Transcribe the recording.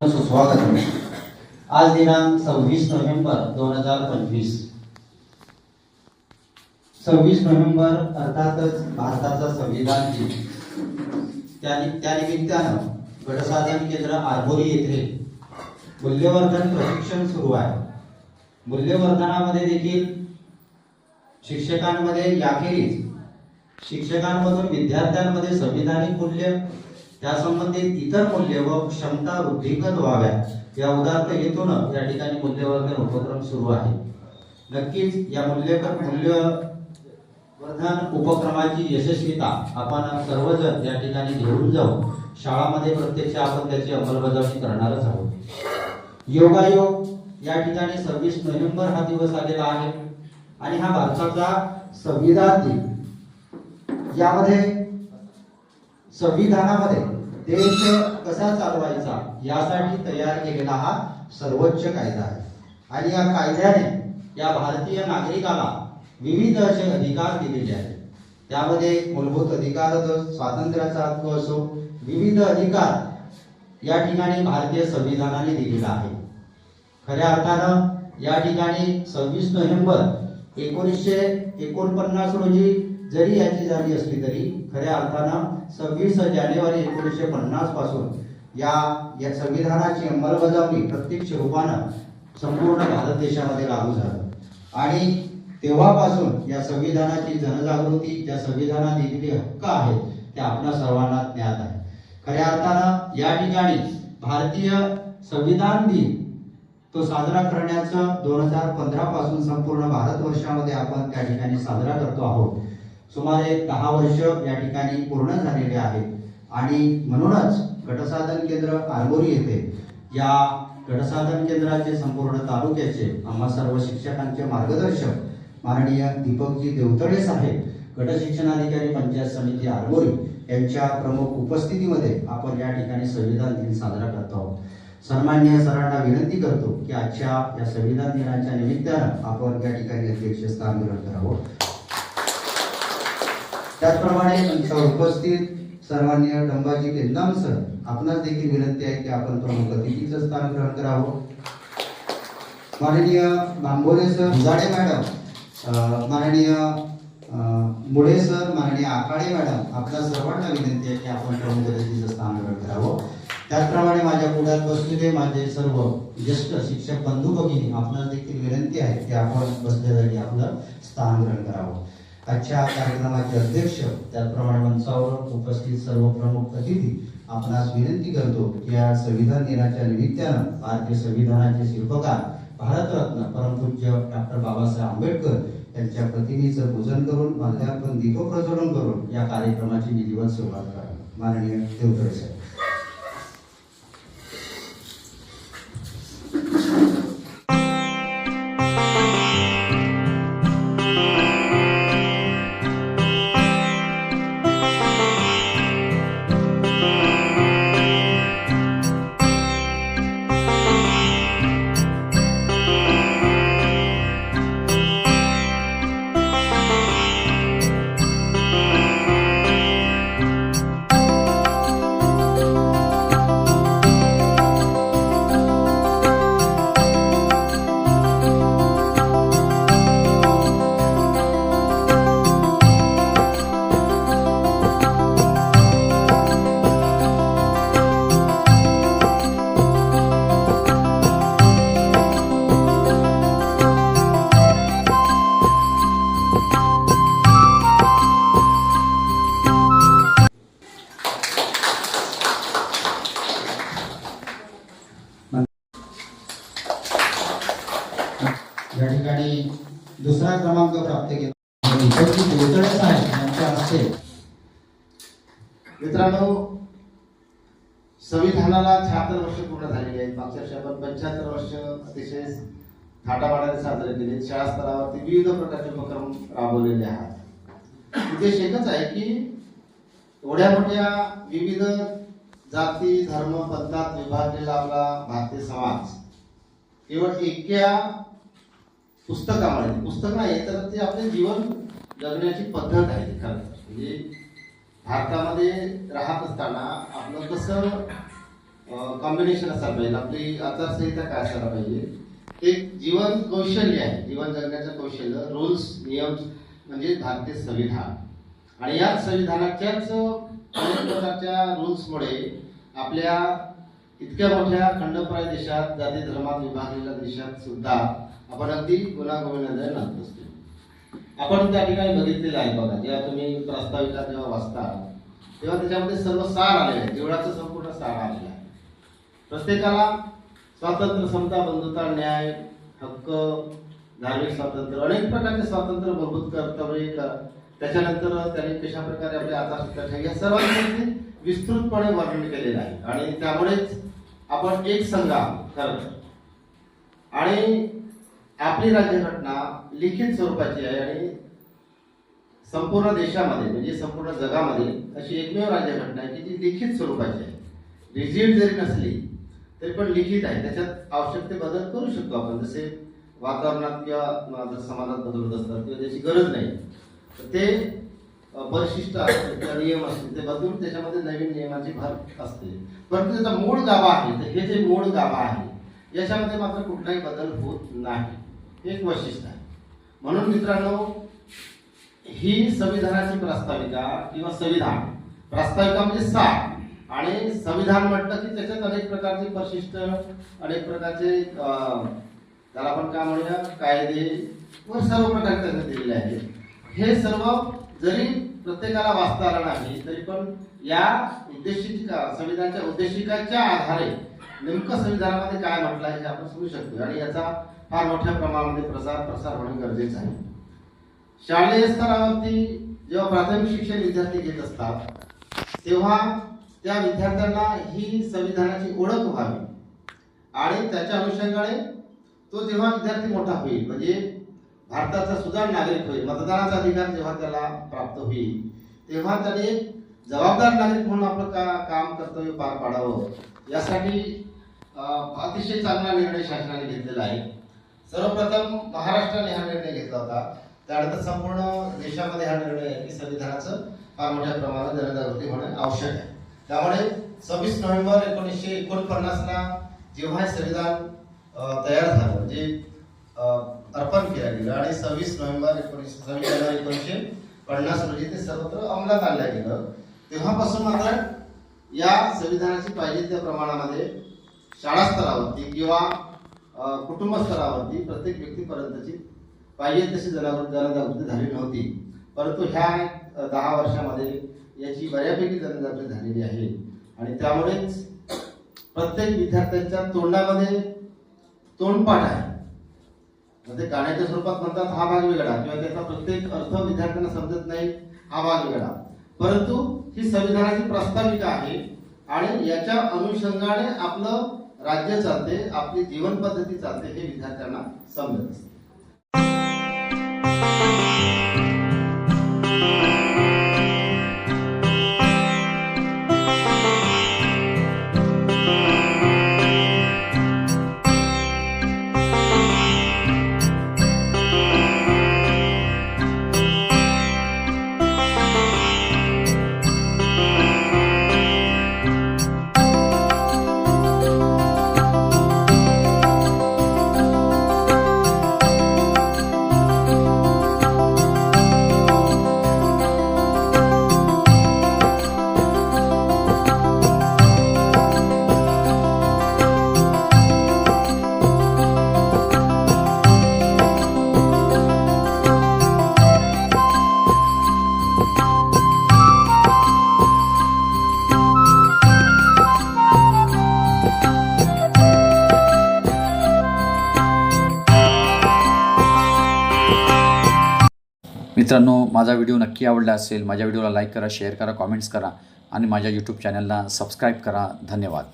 सुस्वागत आज दिनांक सव्वीस नोव्हेंबर दोन हजार पंचवीस। सव्वीस नोव्हेंबर अर्थातच भारताचा संविधान दिन। त्या त्यानिमित्तानं गटसाधन केंद्र आरबोरी येथे मूल्यवर्धन प्रशिक्षण सुरू आहे। मूल्यवर्धनामध्ये देखील शिक्षकांमध्ये याखेरीज शिक्षकांमधून विद्यार्थ्यांमध्ये संविधानिक मूल्य त्या संबंधित इतर मूल्य व क्षमता वृद्धिंगत व्हाव्या या उदात्त हेतून या ठिकाणी मूल्यवर्धन उपक्रम सुरू आहे. नक्कीच या मूल्य मूल्यवर्धन उपक्रमाची यशस्वीता आपण सर्वजण या ठिकाणी घेऊन जाऊ शाळामध्ये प्रत्यक्ष आपण त्याची अंमलबजावणी करणारच आहोत. योगायोग या ठिकाणी सव्वीस नोव्हेंबर हा दिवस आलेला आहे. आणि हा भारताचा संविधान दिन. यामध्ये संविधानामध्ये देश कसा चालवायचा यासाठी तयार केलेला हा सर्वोच्च कायदा आहे. आणि या कायद्याने या भारतीय नागरिकाला विविध असे अधिकार दिलेले आहेत. त्यामध्ये मूलभूत अधिकार स्वातंत्र्याचा हक्क असो विविध अधिकार या ठिकाणी भारतीय संविधानाने दिलेला आहे. खऱ्या अर्थानं या ठिकाणी सव्वीस नोव्हेंबर एकोणीसशे एकोणपन्नास रोजी जरी याची झाली असली तरी खऱ्या अर्थानं सव्वीस जानेवारी एकोणीसशे पन्नासपासून या या संविधानाची अंमलबजावणी प्रत्यक्ष रूपानं संपूर्ण भारत देशामध्ये लागू झालं. आणि तेव्हापासून या संविधानाची जनजागृती त्या संविधानात दिलेली हक्क आहेत ते आपल्या सर्वांना ज्ञात आहे खऱ्या अर्थानं या ठिकाणी भारतीय संविधान दिन तो साजरा करण्याचं दोन हजार पंधरा पासून संपूर्ण भारतवर्षामध्ये आपण त्या ठिकाणी साजरा करतो आहोत. सुमारे दहा वर्ष या ठिकाणी पूर्ण झालेले आहेत. आणि म्हणूनच गटसाधन केंद्र आरमोरी येथे या घटसाधन केंद्राचे संपूर्ण तालुक्याचे आम्हा सर्व शिक्षकांचे मार्गदर्शक माननीय दीपकजी देवतळे साहेब गट शिक्षणाधिकारी पंचायत समिती आरमोरी यांच्या प्रमुख उपस्थितीमध्ये आपण या ठिकाणी संविधान दिन साजरा करत आहोत. सन्मान्य सरांना विनंती करतो की आजच्या या संविधान दिनाच्या निमित्तानं आपण या ठिकाणी अध्यक्षस्थान ग्रहण करावं. त्याचप्रमाणे उपस्थित सन्मान्य डंबाजी केंदाम सर आपणास देखील विनंती आहे की आपण प्रमुख अतिथीचं स्थान ग्रहण करावं. माननीय बांबोरे सर उजाडे मॅडम माननीय मुळे सर माननीय आखाडे मॅडम आपल्या सर्वांना विनंती आहे की आपण प्रमुख अतिथीचं स्थान ग्रहण करावं. त्याचप्रमाणे माझ्या पुढ्यात बसलेले माझे सर्व ज्येष्ठ शिक्षक बंधू भगिनी आपणास देखील विनंती आहे की आपण बसल्या जागी आपलं स्थान ग्रहण करावं. आजच्या कार्यक्रमाचे अध्यक्ष त्याचप्रमाणे मंचावर उपस्थित सर्व प्रमुख अतिथी आपणास विनंती करतो की या संविधान दिनाच्या निमित्तानं भारतीय संविधानाचे शिल्पकार भारतरत्न परमपूज्य डॉक्टर बाबासाहेब आंबेडकर यांच्या प्रतिमेचं पूजन करून माल्यार्पण दीपप्रज्वलन करून या कार्यक्रमाची विधिवत सुरुवात करा. माननीय देवतळे साहेब मित्रांनो संविधानाला शहात्तर वर्ष पूर्ण झालेली आहेत. मागच्या वर्षी आपण पंच्याहत्तर वर्ष अतिशय थाटामाटाने साजरे केले शाळा स्तरावरती विविध प्रकारचे उपक्रम राबवलेले आहेत. उद्देश एकच आहे की एवढ्या मोठ्या विविध जाती धर्म पंथात विभागलेला आपला भारतीय समाज केवळ एक्या पुस्तकामुळे पुस्तक नाही तर ते आपले जीवन जगण्याची पद्धत आहे. खरं म्हणजे भारतामध्ये राहत असताना आपलं कसं कॉम्बिनेशन असायला पाहिजे आपली आचारसंहिता काय असायला पाहिजे? एक जीवन कौशल्य आहे जीवन जगण्याचं कौशल्य रूल्स नियम म्हणजे भारतीय संविधान. आणि या संविधानाच्याच अनेक प्रकारच्या रूल्समुळे आपल्या इतक्या मोठ्या खंडप्राय देशात जाती धर्मात विभागलेल्या देशात सुद्धा आपण अगदी गुन्हागोविंदाने नांदत असतो. आपण त्या ठिकाणी बघितलेलं आहे बघा. जेव्हा तुम्ही प्रस्ताविका जेव्हा वाचता तेव्हा त्याच्यामध्ये सर्व सार आलेले आहे संपूर्ण सार आलेलं आहे. प्रत्येकाला स्वातंत्र्य समता बंधुता न्याय हक्क धार्मिक स्वातंत्र्य अनेक प्रकारचे स्वातंत्र्य बघूत कर्तव्य त्याच्यानंतर त्यांनी कशा प्रकारे आपल्या आचारसंहिता या सर्वांचे विस्तृतपणे वर्णन केलेलं आहे. आणि त्यामुळेच आपण एक संघ आहोत खरं आणि आपली राज्यघटना लिखित स्वरूपाची आहे आणि संपूर्ण देशामध्ये म्हणजे संपूर्ण जगामध्ये अशी एकमेव राज्यघटना आहे की जी लिखित स्वरूपाची आहे. रिजिड जरी नसली तरी पण लिखित आहे. त्याच्यात आवश्यक ते बदल करू शकतो आपण. जसे वातावरणात किंवा जर समाजात बदलत असतात किंवा त्याची गरज नाही तर ते अ, परिशिष्ट असते किंवा नियम असते ते बदलून त्याच्यामध्ये नवीन नियमाची भर असते. परंतु त्याचा मूळ गाभा आहे तर हे जे मूळ गाभा आहे याच्यामध्ये मात्र कुठलाही बदल होत नाही. एक वैशिष्ट्य आहे. म्हणून मित्रांनो ही संविधानाची प्रास्ताविका किंवा संविधान प्रास्ताविका म्हणजे सार आणि संविधान म्हटलं की त्याच्यात अनेक प्रकारचे वैशिष्ट अनेक प्रकारचे त्याला आपण काय म्हणूया कायदे व सर्व प्रकारे त्यांनी दिलेले आहेत. हे सर्व जरी प्रत्येकाला वाचता आलं नाही तरी पण या उद्देशिका संविधानाच्या उद्देशिकाच्या आधारे नेमकं संविधानामध्ये काय म्हटलं आहे हे आपण समजू शकतो आणि याचा फार मोठ्या प्रमाणामध्ये प्रसार प्रसार होणे गरजेचं आहे. शालेय स्तरावरती जेव्हा प्राथमिक शिक्षण विद्यार्थी घेत असतात तेव्हा त्या विद्यार्थ्यांना ही संविधानाची ओळख व्हावी. आणि त्याच्या अनुषंगाने तो जेव्हा विद्यार्थी मोठा होईल म्हणजे भारताचा सुजाण नागरिक होईल मतदानाचा अधिकार जेव्हा त्याला प्राप्त होईल तेव्हा त्याने एक जबाबदार नागरिक म्हणून आपलं का काम कर्तव्य पार पाडावं यासाठी अतिशय चांगला निर्णय शासनाने घेतलेला आहे. सर्वप्रथम महाराष्ट्राने हा निर्णय घेतला होता. त्यानंतर संपूर्ण देशामध्ये हा निर्णय आहे. की संविधानाचं फार मोठ्या प्रमाणात जनजागृती होणे आवश्यक आहे. त्यामुळे सव्वीस नोव्हेंबर एकोणीसशे एकोणपन्नासला जेव्हा हे संविधान तयार झालं म्हणजे अर्पण केलं गेलं आणि सव्वीस नोव्हेंबर एकोणीसशे सव्वीस जानेवारी एकोणीसशे पन्नास रोजी ते सर्वत्र अंमलात आणलं गेलं. तेव्हापासून मात्र या संविधानाची पाहिजे त्या प्रमाणामध्ये शाळा स्तरावरती किंवा कुटुंबस्तरावरती कुटुंब स्तरावरती प्रत्येक व्यक्तीपर्यंतची पाहिजे तशी जनजागृती जनजागृती झाली नव्हती. परंतु ह्या दहा वर्षामध्ये याची बऱ्यापैकी जनजागृती झालेली आहे. आणि त्यामुळेच प्रत्येक विद्यार्थ्यांच्या तोंडामध्ये तोंडपाठ आहे. म्हणजे गाण्याच्या स्वरूपात म्हणतात हा भाग वेगळा किंवा त्याचा प्रत्येक अर्थ विद्यार्थ्यांना समजत नाही हा भाग वेगळा परंतु ही संविधानाची प्रास्ताविका आहे आणि याच्या अनुषंगाने आपलं राज्य चालते आपली जीवन पद्धती चालते हे विद्यार्थ्यांना समजत असते. मित्रांनो माझा व्हिडिओ नक्की आवडला असेल माझ्या व्हिडिओला लाईक करा शेअर करा कॉमेंट्स करा आणि माझ्या यूट्यूब चॅनलला सबस्क्राईब करा. धन्यवाद.